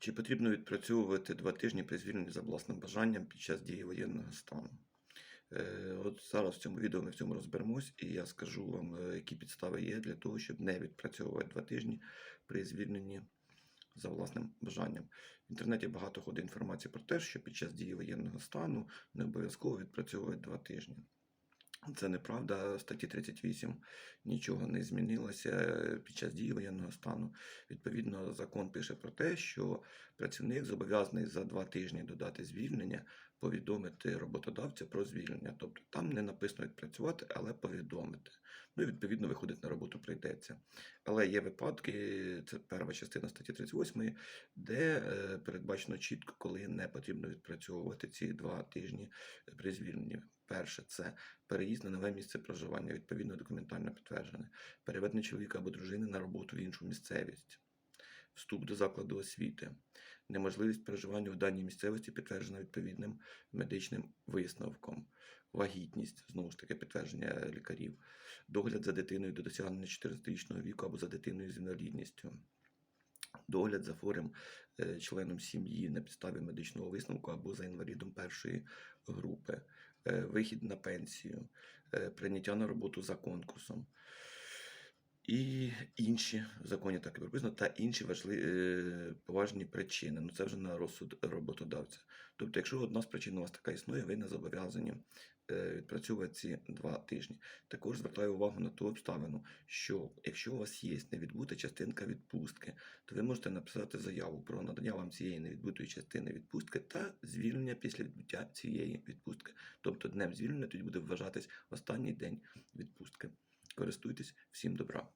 Чи потрібно відпрацьовувати два тижні при звільненні за власним бажанням під час дії воєнного стану? Е, От зараз в цьому відео ми в цьому розберемось, і я скажу вам, е, які підстави є для того, щоб не відпрацьовувати два тижні при звільненні за власним бажанням. В інтернеті багато ходить інформації про те, що під час дії воєнного стану не обов'язково відпрацьовувати два тижні. Це неправда. Статті 38 нічого не змінилося е, під час дії воєнного стану. Відповідно, закон пише про те, що працівник зобов'язаний за два тижні додати звільнення повідомити роботодавця про звільнення. Тобто не написано відпрацювати, але повідомити. Ну і відповідно виходить на роботу прийдеться. Але є випадки, це перша частина статті 38, де е, передбачено чітко, коли не потрібно відпрацьовувати ці два тижні при звільненні. Перше це переїзд на нове місце проживання, відповідно документально підтверджене, переведення чоловіка або дружини на роботу в іншу місцевість, вступ до закладу освіти, неможливість проживання в даній місцевості підтверджена відповідним медичним висновком, вагітність, знову ж таки, підтвердження лікарів, догляд за дитиною до досягнення 14-річного віку або за дитиною з інвалідністю. Догляд за хворим е, членом сім'ї на підставі медичного висновку або за інвалідом першої групи, е, вихід на пенсію, е, прийняття на роботу за конкурсом. І інші законі так і прописано, та інші важливі е, поважні причини. Ну це вже на розсуд роботодавця. Тобто, якщо одна з причин у вас така існує, ви не зобов'язані е, відпрацьовувати ці два тижні. Також звертаю увагу на ту обставину, що якщо у вас є невідбута частинка відпустки, то ви можете написати заяву про надання вам цієї невідбутої частини відпустки та звільнення після відбуття цієї відпустки. Тобто днем звільнення тоді буде вважатись останній день відпустки. Користуйтесь всім добра.